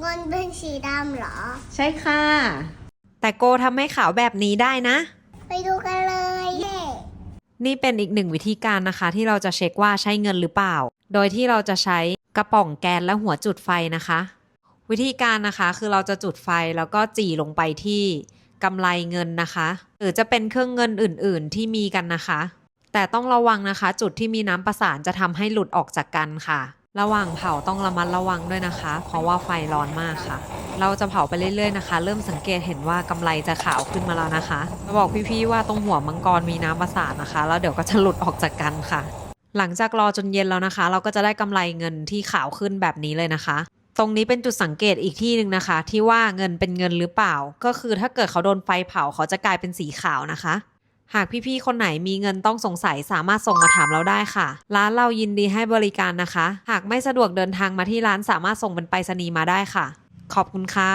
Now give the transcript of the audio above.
เงินเป็นสีดำเหรอ ใช่ค่ะ แต่โกทำให้ขาวแบบนี้ได้นะ ไปดูกันเลยเย้นี่เป็นอีกหนึ่งวิธีการนะคะ ที่เราจะเช็คว่าใช้เงินหรือเปล่า โดยที่เราจะใช้กระป๋องแกนและหัวจุดไฟนะคะ วิธีการนะคะคือเราจะจุดไฟแล้วก็จี่ลงไปที่กำไรเงินนะคะ หรือจะเป็นเครื่องเงินอื่น ๆ ที่มีกันนะคะ แต่ต้องระวังนะคะ จุดที่มีน้ำประสานจะทำให้หลุดออกจากกันค่ะ ระหว่างเผาต้องระมัดระวังด้วยนะคะ เพราะว่าไฟร้อนมากค่ะ เราจะเผาไปเรื่อยๆนะคะ เริ่มสังเกตเห็นว่ากำไรจะขาวขึ้นมาแล้วนะคะจะบอกพี่ๆว่าตรงหัวมังกรมีน้ำประสานนะคะ แล้วเดี๋ยวก็จะหลุดออกจากกันค่ะ หลังจากรอจนเย็นแล้วนะคะ เราก็จะได้กำไรเงินที่ขาวขึ้นแบบนี้เลยนะคะ ตรงนี้เป็นจุดสังเกตอีกที่หนึ่งนะคะ ที่ว่าเงินเป็นเงินหรือเปล่า ก็คือถ้าเกิดเขาโดนไฟเผาเขาจะกลายเป็นสีขาวนะคะ หากพี่ๆ คนไหนมีเงินต้องสงสัยสามารถส่งมาถามเราได้ค่ะ ร้านเรายินดีให้บริการนะคะ หากไม่สะดวกเดินทางมาที่ร้านสามารถส่งเป็นไปรษณีย์มาได้ค่ะ ขอบคุณค่ะ